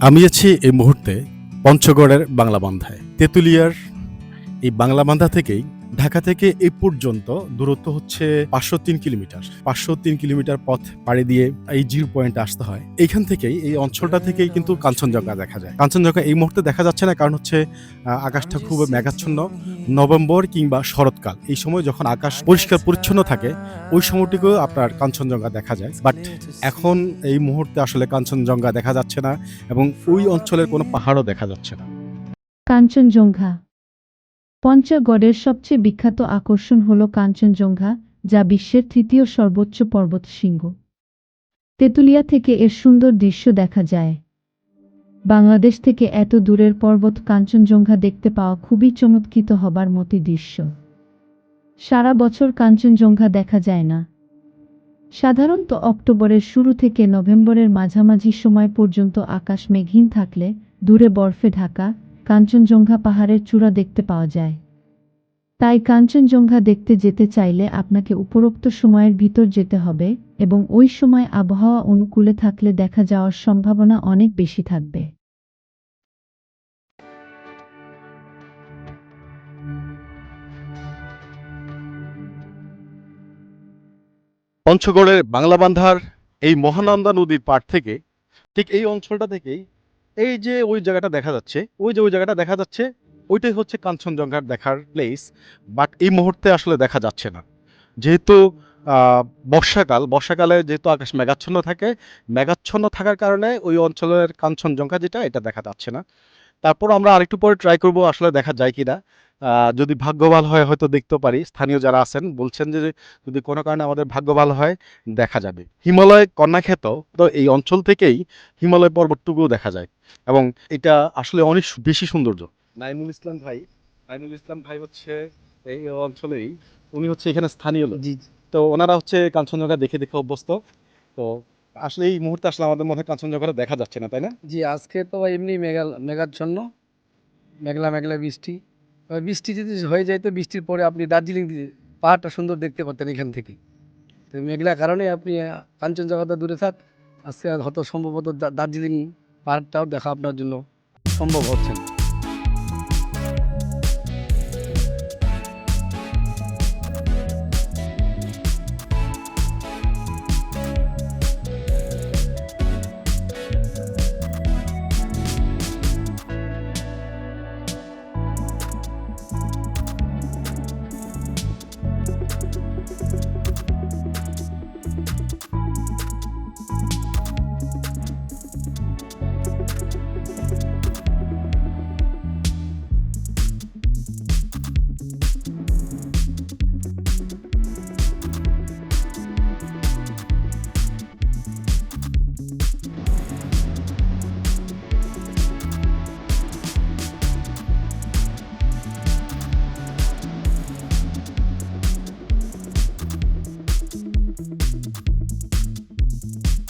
আমি আছি এই মুহূর্তে পঞ্চগড়ের বাংলা বান্ধায় তেঁতুলিয়ার এই বাংলা বান্ধা থেকেই ঢাকা থেকে এ পর্যন্ত দূরত্ব হচ্ছে পাঁচশো তিন কিলোমিটার। পাঁচশো তিন কিলোমিটার পথ পাড়ি দিয়ে এই জিরো পয়েন্টে আসতে হয়। এইখান থেকেই, এই অঞ্চলটা থেকেই কিন্তু কাঞ্চনজঙ্ঘা দেখা যায়। কাঞ্চনজঙ্ঘা এই মুহূর্তে দেখা যাচ্ছে না, কারণ হচ্ছে আকাশটা খুব মেঘাচ্ছন্ন। নভেম্বর কিংবা শরৎকাল, এই সময় যখন আকাশ পরিষ্কার পরিচ্ছন্ন থাকে, ওই সময়টিকেও আপনার কাঞ্চনজঙ্ঘা দেখা যায়। বাট এখন এই মুহূর্তে আসলে কাঞ্চনজঙ্ঘা দেখা যাচ্ছে না এবং ওই অঞ্চলের কোনো পাহাড়ও দেখা যাচ্ছে না। কাঞ্চনজঙ্ঘা। পঞ্চগড়ের সবচেয়ে বিখ্যাত আকর্ষণ হল কাঞ্চনজঙ্ঘা, যা বিশ্বের তৃতীয় সর্বোচ্চ পর্বত শৃঙ্গ। তেঁতুলিয়া থেকে এর সুন্দর দৃশ্য দেখা যায়। বাংলাদেশ থেকে এত দূরের পর্বত কাঞ্চনজঙ্ঘা দেখতে পাওয়া খুবই চমৎকৃত হবার মতো দৃশ্য। সারা বছর কাঞ্চনজঙ্ঘা দেখা যায় না। সাধারণত অক্টোবরের শুরু থেকে নভেম্বরের মাঝামাঝি সময় পর্যন্ত আকাশ মেঘহীন থাকলে দূরে বরফে ঢাকা কাঞ্চনজঙ্ঘা পাহাড়ের চূড়া দেখতে পাওয়া যায়। তাই কাঞ্চনজঙ্ঘা দেখতে যেতে চাইলে আপনাকে উপরোক্ত সময়ের ভিতর যেতে হবে এবং ওই সময় আবহাওয়া অনুকূলে থাকলে দেখা যাওয়ার সম্ভাবনা অনেক বেশি থাকবে। পঞ্চগড়ের বাংলা বান্ধার এই মহানন্দা নদীর পাড় থেকে, ঠিক এই অঞ্চলটা থেকেই এই যে ওই জায়গাটা দেখা যাচ্ছে ওই যে ওই জায়গাটা দেখা যাচ্ছে ওইটাই হচ্ছে কাঞ্চনজঙ্ঘার দেখার প্লেস বাট এই মুহূর্তে আসলে দেখা যাচ্ছে না। যেহেতু বর্ষাকাল বর্ষাকালে যেহেতু আকাশ মেঘাচ্ছন্ন থাকে মেঘাচ্ছন্ন থাকার কারণে ওই অঞ্চলের কাঞ্চনজঙ্ঘা যেটা এটা দেখা যাচ্ছে না। তারপর আমরা আরেকটু পরে ট্রাই করব আসলে দেখা যায় কিনা। আহ, যদি ভাগ্য ভালো হয় হয়তো দেখতে পারি। স্থানীয় যারা আছেন বলছেন যে যদি কোনো কারণে আমাদের ভাগ্য ভালো হয় দেখা যাবে। হিমালয় কন্যাক্ষেত তো এই অঞ্চল থেকেই হিমালয় পর্বতটুকুও দেখা যায়। এবং এটা আসলে অনেক বেশি সৌন্দর্য। নাইমুল ইসলাম ভাই নাইমুল ইসলাম ভাই হচ্ছে এই অঞ্চলেই উনি হচ্ছে এখানে স্থানীয় লোক। জি তো ওনারা হচ্ছে কাঞ্চনজঙ্ঘা দেখে দেখে অভ্যস্ত। তো আসলে এই মুহূর্তে আসলে আমাদের মধ্যে কাঞ্চনজঙ্ঘাটা দেখা যাচ্ছে না তাই না? জি আজকে তো এমনি মেঘা মেঘাচ্ছন্ন। মেঘলা মেঘলা বৃষ্টি। বৃষ্টি যদি হয়ে যায় তো বৃষ্টির পরে আপনি দার্জিলিং পাহাড়টা সুন্দর দেখতে পারতেন এখান থেকে। তো মেঘলার কারণে আপনি কাঞ্চনজঙ্ঘাটা দূরে থাক, আজকে হয়তো সম্ভবত দার্জিলিং পাহাড়টাও দেখা আপনার জন্য সম্ভব হচ্ছে না।